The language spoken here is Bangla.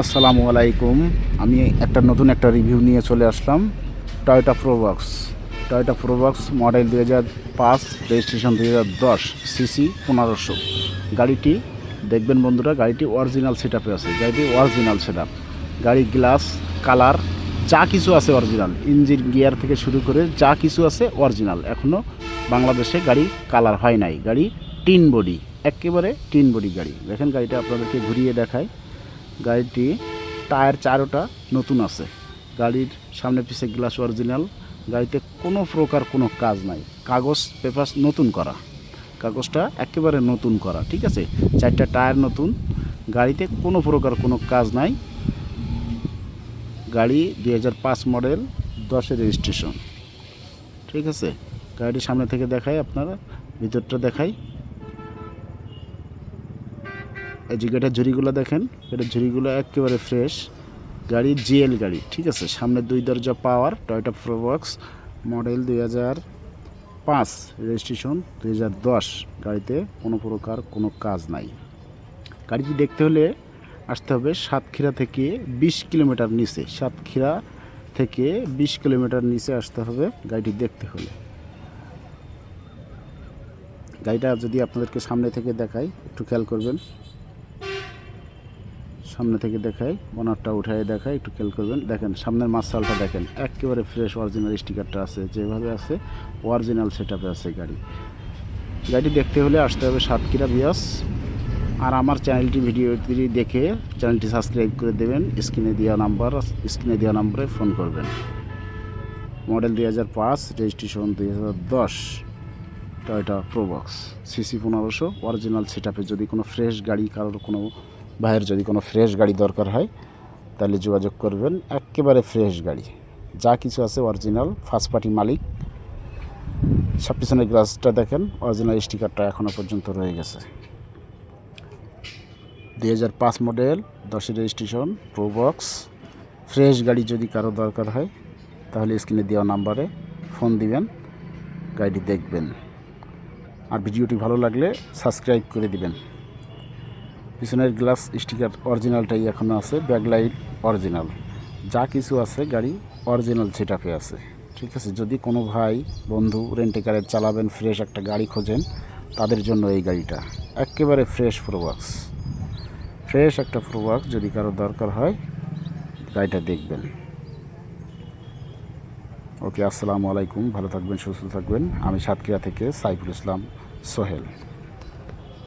আসসালামু আলাইকুম। আমি একটা নতুন একটা রিভিউ নিয়ে চলে আসলাম। Toyota Probox Toyota Probox model দুই হাজার পাঁচ রেজিস্ট্রেশন দুই হাজার দশ সিসি পনেরোশো। গাড়িটি, দেখবেন বন্ধুরা, গাড়িটি অরিজিনাল সেট আপে আছে। গাড়িটি অরিজিনাল সেট আপ গাড়ি গ্লাস কালার যা কিছু আছে অরিজিনাল ইঞ্জিন গিয়ার থেকে শুরু করে যা কিছু আছে অরিজিনাল এখনও বাংলাদেশে গাড়ি কালার হয় নাই। গাড়ি টিন বডি একেবারে টিন বডি গাড়ি। দেখেন গাড়িটা আপনাদেরকে ঘুরিয়ে দেখায়। গাড়িটি টায়ার চারোটা নতুন আছে। গাড়ির সামনে পিছে গ্লাস অরিজিনাল গাড়িতে কোনো প্রকার কোনো কাজ নাই। কাগজ পেপার নতুন করা। কাগজটা একেবারে নতুন করা, ঠিক আছে? চারটা টায়ার নতুন। গাড়িতে কোনো প্রকার কোনো কাজ নাই। গাড়ি দুই হাজার পাঁচ মডেল দশের রেজিস্ট্রেশন ঠিক আছে? গাড়িটি সামনে থেকে দেখাই আপনারা, ভিতরটা দেখাই। এই যে গাড়িটার ঝুড়িগুলো দেখেন গাড়ির ঝুড়িগুলো একেবারে ফ্রেশ গাড়ি জিএল গাড়ি, ঠিক আছে? সামনে দুই দরজা পাওয়ার টয়টা প্রোবক্স মডেল দুই হাজার পাঁচ রেজিস্ট্রেশন দুই হাজার দশ। গাড়িতে কোনো প্রকার কোনো কাজ নাই। গাড়িটি দেখতে হলে আসতে হবে সাতক্ষীরা থেকে বিশ কিলোমিটার নিচে। সাতক্ষীরা থেকে বিশ কিলোমিটার নিচে আসতে হবে গাড়িটি দেখতে হলে। গাড়িটা যদি আপনাদেরকে সামনে থেকে দেখাই, একটু খেয়াল করবেন। সামনে থেকে দেখাই বনারটা উঠাই দেখাই, একটু খেয়াল করবেন। দেখেন, সামনের মাসালটা দেখেন, একেবারে ফ্রেশ অরিজিনাল স্টিকারটা আছে। যেভাবে আছে অরিজিনাল সেট আছে গাড়ি। গাড়ি দেখতে হলে আসতে হবে সাতক্ষীরা বিয়াস। আর আমার চ্যানেলটি ভিডিওটি দেখে চ্যানেলটি সাবস্ক্রাইব করে দেবেন, স্ক্রিনে দেওয়া নাম্বার, স্ক্রিনে দেওয়া নাম্বারে ফোন করবেন। মডেল দুই হাজার পাঁচ রেজিস্ট্রেশন দুই হাজার দশ টয়টা প্রোবক্স সিসি পনেরোশো অরিজিনাল সেট যদি কোনো ফ্রেশ গাড়ি, কারোর কোনো ভাইয়ের যদি কোনো ফ্রেশ গাড়ি দরকার হয়, তাহলে যোগাযোগ করবেন। একেবারে ফ্রেশ গাড়ি। যা কিছু আছে অরিজিনাল ফার্স্ট পার্টি মালিক। সব পিছনের গ্লাসটা দেখেন অরিজিনাল স্টিকারটা এখনও পর্যন্ত রয়ে গেছে। দুই হাজার পাঁচ মডেল দশের রেজিস্ট্রেশন প্রোবক্স ফ্রেশ গাড়ি যদি কারও দরকার হয়, তাহলে স্ক্রিনে দেওয়া নাম্বারে ফোন দিবেন, গাড়িটি দেখবেন। আর ভিডিওটি ভালো লাগলে সাবস্ক্রাইব করে দিবেন। পিছনের গ্লাস স্টিকার অরিজিনালটাই এখনও আছে ব্যাকলাইট অরিজিনাল। যা কিছু আছে গাড়ি অরিজিনাল সেটাপে আছে। ঠিক আছে, যদি কোনো ভাই, বন্ধু রেন্টে কারে চালাবেন, ফ্রেশ একটা গাড়ি খোঁজেন, তাদের জন্য এই গাড়িটা। একেবারে ফ্রেশ প্রোবাক্স। ফ্রেশ একটা প্রোবাক্স যদি কারও দরকার হয়, গাড়িটা দেখবেন। ওকে, আসসালামু আলাইকুম, ভালো থাকবেন, সুস্থ থাকবেন। আমি সাতক্ষীরা থেকে সাইফুল ইসলাম, সোহেল।